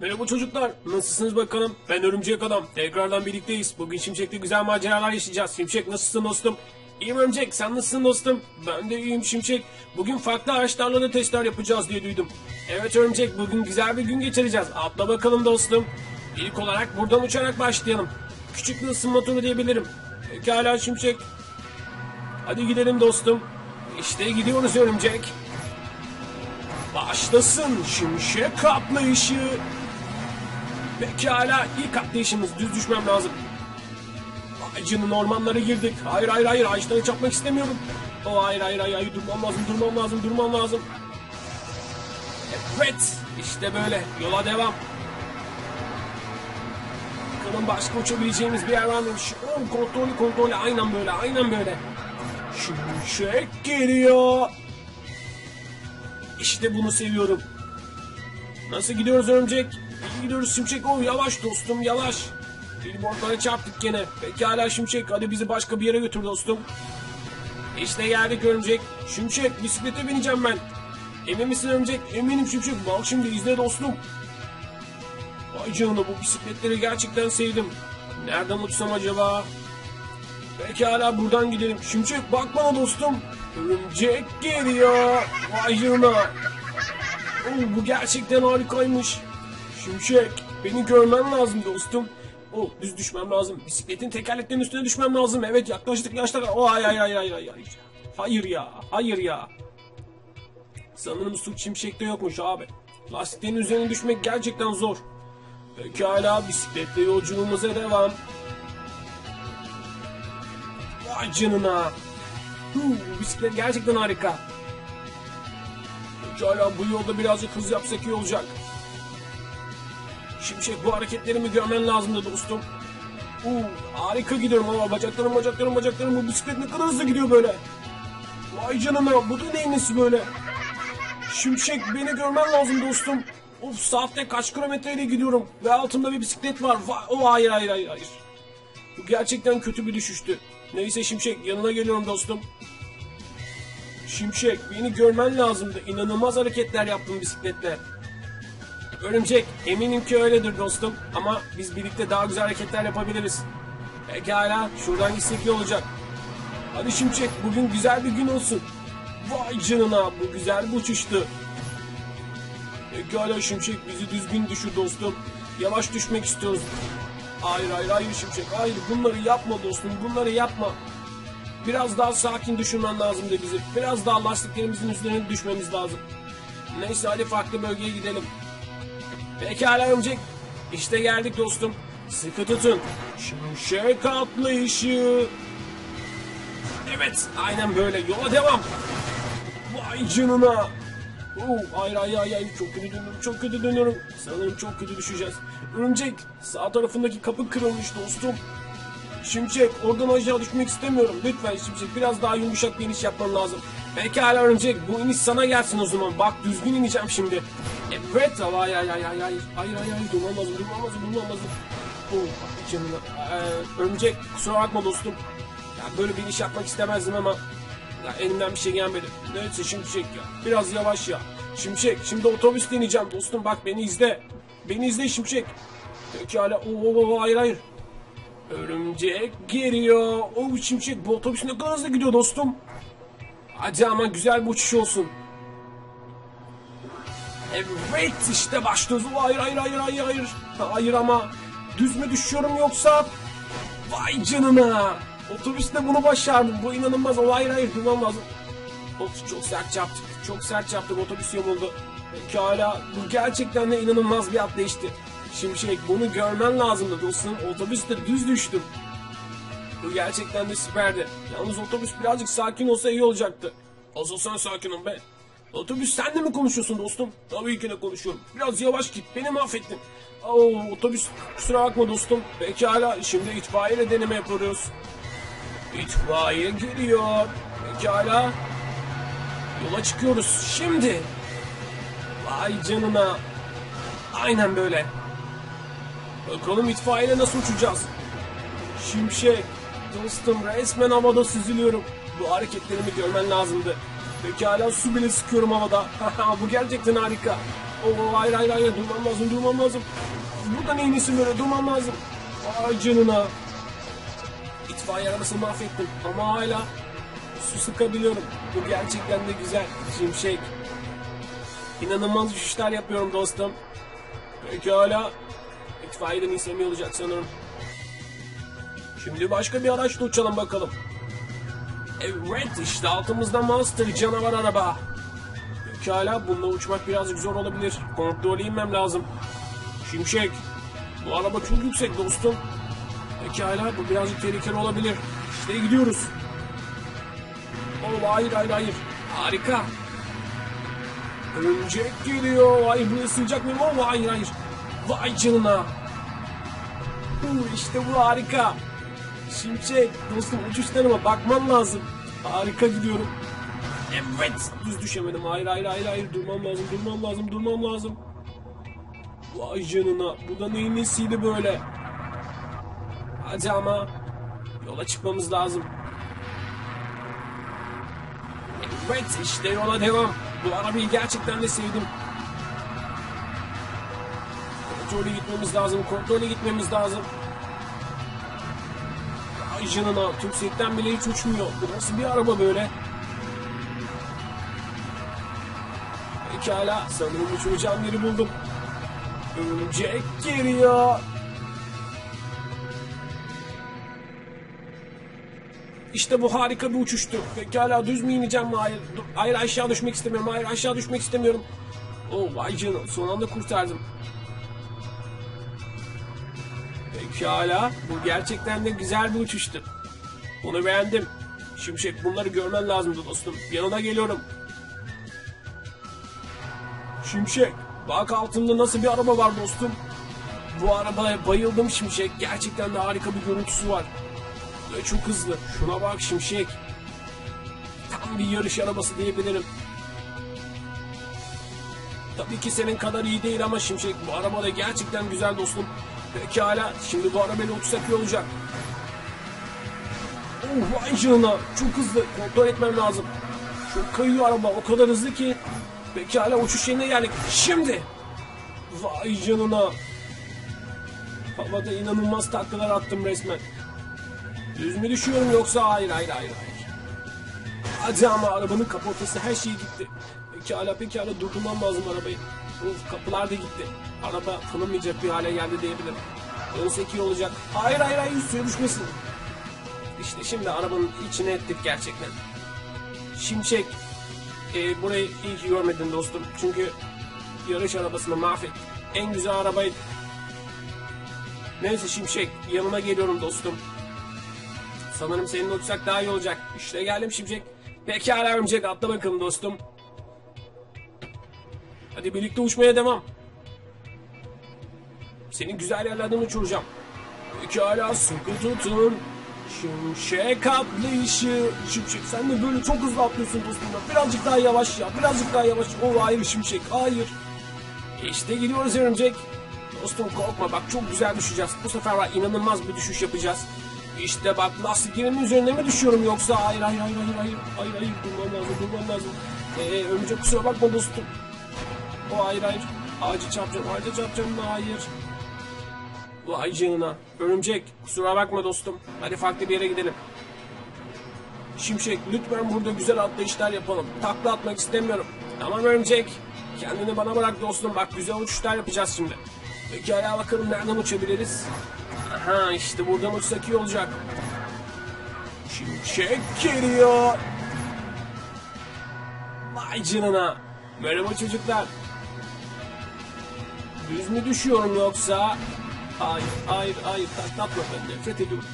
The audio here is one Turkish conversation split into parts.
Merhaba çocuklar, nasılsınız bakalım? Ben Örümcek Adam, tekrardan birlikteyiz. Bugün Şimşek'te güzel maceralar yaşayacağız. Şimşek nasılsın dostum? İyiyim Örümcek, sen nasılsın dostum? Ben de iyiyim Şimşek. Bugün farklı ağaçlarla da testler yapacağız diye duydum. Evet Örümcek, bugün güzel bir gün geçireceğiz. Atla bakalım dostum. İlk olarak buradan uçarak başlayalım. Küçük bir ısınma turu diyebilirim. Pekala Şimşek. Hadi gidelim dostum. İşte gidiyoruz Örümcek. Başlasın şimşek atlayışı. Pekala ilk atlayışımız düz düşmem lazım. Ağacının ormanlara girdik. Hayır hayır hayır ağaçlara çarpmak istemiyorum. O hayır hayır hayır, hayır durmam lazım durmam lazım durmam lazım. Evet işte böyle yola devam. Bakalım başka uçabileceğimiz bir yer var mı? Şu- Kontrolü kontrolü aynen böyle aynen böyle. Şimşek geliyor. İşte bunu seviyorum. Nasıl gidiyoruz örümcek? İyi gidiyoruz Şimşek. Oh yavaş dostum yavaş. Billboardlara çarptık gene. Pekala Şimşek hadi bizi başka bir yere götür dostum. İşte geldik örümcek. Şimşek bisiklete bineceğim ben. Emin misin örümcek? Eminim Şimşek. Bak şimdi izle dostum. Vay canına bu bisikletleri gerçekten sevdim. Nereden uçsam acaba? Pekala buradan gidelim. Şimşek bak bana dostum. Örümcek geliyor. Vay canına. Oo, bu gerçekten harikaymış. Şimşek beni görmen lazım dostum. Oh, düz düşmem lazım. Bisikletin tekerleklerinin üstüne düşmem lazım. Evet yaklaştık yaklaştık. Oh, hayır hayır hayır hayır hayır. Hayır ya hayır ya. Sanırım suç şimşekte yokmuş abi. Lastiklerin üzerine düşmek gerçekten zor. Pekala bisikletle yolculuğumuza devam. Vay canına. Huu, bisiklet gerçekten harika. Pekala bu yolda birazcık hız yapsak iyi olacak. Şimşek bu hareketlerimi görmen lazımdı dostum. Uu, harika gidiyorum ama bacaklarım bacaklarım bacaklarım bu bisiklet ne kadar hızlı gidiyor böyle. Vay canına bu da neyin böyle. Şimşek beni görmen lazım dostum. Of saatte kaç kilometreyle gidiyorum ve altımda bir bisiklet var. Va oh, hayır hayır hayır hayır. Bu gerçekten kötü bir düşüştü. Neyse Şimşek yanına geliyorum dostum. Şimşek beni görmen lazımdı. İnanılmaz hareketler yaptım bisikletle. Örümcek eminim ki öyledir dostum. Ama biz birlikte daha güzel hareketler yapabiliriz. Pekala şuradan gitsek iyi olacak. Hadi Şimşek bugün güzel bir gün olsun. Vay canına bu güzel bir uçuştu. Pekala Şimşek bizi düzgün düşür dostum. Yavaş düşmek istiyoruz. Hayır hayır hayır Şimşek hayır bunları yapma dostum bunları yapma. Biraz daha sakin düşünmen lazım de bizi. Biraz daha lastiklerimizin üzerine düşmemiz lazım. Neyse hadi farklı bölgeye gidelim. Pekala örümcek. İşte geldik dostum. Sıkı tutun. Şimşek atlayışı. Evet aynen böyle yola devam. Vay canına. Oo, hayır hayır hayır hayır. çok kötü dönüyorum çok kötü dönüyorum. Sanırım çok kötü düşeceğiz. Örümcek sağ tarafındaki kapı kırılmış dostum. Şimşek oradan aşağı düşmek istemiyorum. Lütfen Şimşek biraz daha yumuşak bir iniş yapman lazım. Pekala Örümcek bu iniş sana gelsin o zaman. Bak düzgün ineceğim şimdi. Evet ama hayır hayır hayır hayır hayır hayır hayır hayır durmam lazım durmam lazım durmam lazım. Oh, bak canına. Ee, örümcek kusura bakma dostum. Ya böyle bir iniş yapmak istemezdim ama ya elimden bir şey gelmedi. Neyse Şimşek ya. Biraz yavaş ya. Şimşek şimdi otobüs deneyeceğim dostum bak beni izle. Beni izle Şimşek. Pekala. Oo, oo, oo, hayır hayır. Örümcek geliyor. O şimşek bu otobüs ne kadar hızlı gidiyor dostum. Hadi ama güzel bir uçuş olsun. Evet işte başlıyoruz. Hayır hayır hayır hayır hayır. Hayır ama düz mü düşüyorum yoksa? Vay canına. Otobüste bunu başardım. Bu inanılmaz. O hayır hayır durmam lazım. Of çok sert çarptık. Çok sert çarptık. Otobüs yamuldu. Pekala. Bu gerçekten de inanılmaz bir atlayıştı. Şimşek bunu görmen lazımdı dostum. Otobüste düz düştüm. Bu gerçekten de süperdi. Yalnız otobüs birazcık sakin olsa iyi olacaktı. Asıl sen sakinim be. Otobüs sen de mi konuşuyorsun dostum? Tabii ki de konuşuyorum. Biraz yavaş git. Beni mahvettin. Oo, otobüs kusura bakma dostum. Pekala şimdi itfaiye deneme yapıyoruz. İtfaiye geliyor. Pekala. Yola çıkıyoruz. Şimdi. Vay canına. Aynen böyle. Bakalım itfaiyeyle nasıl uçacağız? Şimşek. Dostum resmen havada süzülüyorum. Bu hareketlerimi görmen lazımdı. Pekala su bile sıkıyorum havada. Bu gerçekten harika. Oo, hayır hayır hayır durmam lazım durmam lazım. Burada neyin nesi böyle durmam lazım. Ay canına. İtfaiye arabasını mahvettim ama hala su sıkabiliyorum. Bu gerçekten de güzel. Şimşek. İnanılmaz düşüşler yapıyorum dostum. Pekala. İtfaiyeden iyisem iyi olacak sanırım. Şimdi başka bir araçla uçalım bakalım. Evet işte altımızda Monster canavar araba. Pekala bununla uçmak birazcık zor olabilir. Kontrol inmem lazım. Şimşek. Bu araba çok yüksek dostum. Pekala bu birazcık tehlikeli olabilir. İşte gidiyoruz. Oh hayır hayır hayır. Harika. Örümcek geliyor. Ay buraya sığacak mıyım? Oh hayır hayır. Vay canına. Uh, işte bu harika. Şimşek dostum uçuşlarıma bakman lazım. Harika gidiyorum. Evet düz düşemedim. Hayır hayır hayır hayır durmam lazım durmam lazım durmam lazım. Vay canına bu da neyin nesiydi böyle. Hadi ama yola çıkmamız lazım. Evet işte yola devam. Bu arabayı gerçekten de sevdim. Kontrolü gitmemiz lazım. Kontrolü gitmemiz lazım. Ay canına tümsekten bile hiç uçmuyor. Bu nasıl bir araba böyle? Pekala sanırım uçuracağım yeri buldum. Örümcek geliyor. İşte bu harika bir uçuştu. Pekala düz mü ineceğim? Hayır. Hayır aşağı düşmek istemiyorum. Hayır aşağı düşmek istemiyorum. Oh vay canına son anda kurtardım. Pekala bu gerçekten de güzel bir uçuştu. Bunu beğendim. Şimşek bunları görmen lazımdı dostum. Yanına geliyorum. Şimşek bak altında nasıl bir araba var dostum. Bu arabaya bayıldım Şimşek. Gerçekten de harika bir görüntüsü var. Ve çok hızlı. Şuna bak Şimşek. Tam bir yarış arabası diyebilirim. Tabii ki senin kadar iyi değil ama Şimşek bu araba da gerçekten güzel dostum. Pekala şimdi bu arabayla uçsak iyi olacak. Oh vay canına çok hızlı kontrol etmem lazım. Çok kayıyor araba o kadar hızlı ki. Pekala uçuş yerine geldik. Şimdi. Vay canına. Havada inanılmaz taklalar attım resmen. Düz mü düşüyorum yoksa hayır hayır hayır hayır. Hadi ama arabanın kaportası her şey gitti. Pekala pekala durdurmam lazım arabayı. Uf kapılar da gitti. Araba tanınmayacak bir hale geldi diyebilirim. Dönsek iyi olacak. Hayır hayır hayır suya düşmesin. İşte şimdi arabanın içine ettik gerçekten. Şimşek. E, burayı iyi ki görmedin dostum. Çünkü yarış arabasını mahvet. En güzel arabaydı. Neyse Şimşek yanına geliyorum dostum. Sanırım seninle uçsak daha iyi olacak. İşte geldim Şimşek. Pekala örümcek atla bakalım dostum. Hadi birlikte uçmaya devam. Seni güzel yerlerden uçuracağım. Pekala sıkı tutun. Şimşek atlayışı. Şimşek sen de böyle çok hızlı atlıyorsun dostum. Birazcık daha yavaş ya. Birazcık daha yavaş. Oh hayır Şimşek hayır. İşte gidiyoruz örümcek. Dostum korkma bak çok güzel düşeceğiz. Bu sefer var inanılmaz bir düşüş yapacağız. İşte bak lastiklerimin üzerine mi düşüyorum yoksa hayır hayır hayır hayır hayır hayır hayır durmam lazım durmam lazım. Ee, örümcek kusura bakma dostum. O hayır hayır. Ağacı çarpacağım ağacı çarpacağım hayır. Vay canına. Örümcek kusura bakma dostum. Hadi farklı bir yere gidelim. Şimşek lütfen burada güzel atlayışlar yapalım. Takla atmak istemiyorum. Tamam örümcek. Kendini bana bırak dostum. Bak güzel uçuşlar yapacağız şimdi. Pekala bakalım nereden uçabiliriz. Aha işte buradan uçsak olacak. Şimşek geliyor. Vay canına. Merhaba çocuklar. Düz mü düşüyorum yoksa? Hayır, hayır, hayır. Taklatma ben nefret ediyorum.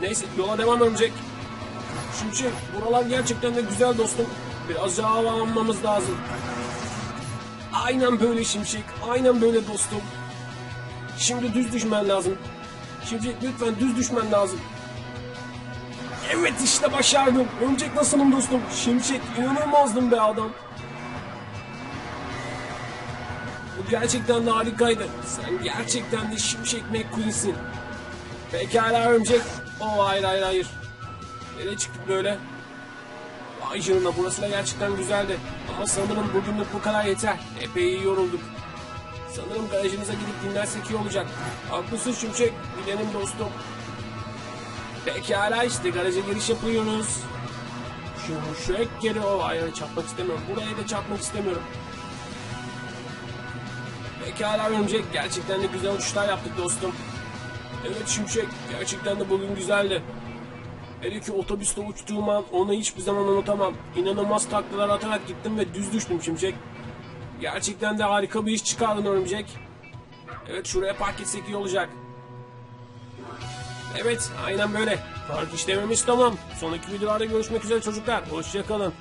Neyse yola devam örümcek. Şimşek buralar gerçekten de güzel dostum. Biraz daha hava almamız lazım. Aynen böyle Şimşek. Aynen böyle dostum. Şimdi düz düşmen lazım. Şimşek lütfen düz düşmen lazım. Evet işte başardım. Örümcek nasılım dostum? Şimşek inanılmazdım be adam. Bu gerçekten de harikaydı. Sen gerçekten de Şimşek McQueen'sin. Pekala örümcek. Oh hayır hayır hayır. Nereye çıktık böyle? Vay canına burası da gerçekten güzeldi. Ama sanırım bugünlük bu kadar yeter. Epey yorulduk. Sanırım garajınıza gidip dinlersek iyi olacak. Haklısın Şimşek. Gidelim dostum. Pekala işte garaja giriş yapıyoruz. Şimşek geri o. Hayır çarpmak istemiyorum. Buraya da çarpmak istemiyorum. Pekala örümcek. Gerçekten de güzel uçuşlar yaptık dostum. Evet Şimşek. Gerçekten de bugün güzeldi. Hele ki otobüste uçtuğum an onu hiçbir zaman unutamam. İnanılmaz taklalar atarak gittim ve düz düştüm Şimşek. Gerçekten de harika bir iş çıkardın örümcek. Evet şuraya park etsek iyi olacak. Evet aynen böyle. Park işlememiz tamam. Sonraki videolarda görüşmek üzere çocuklar. Hoşçakalın.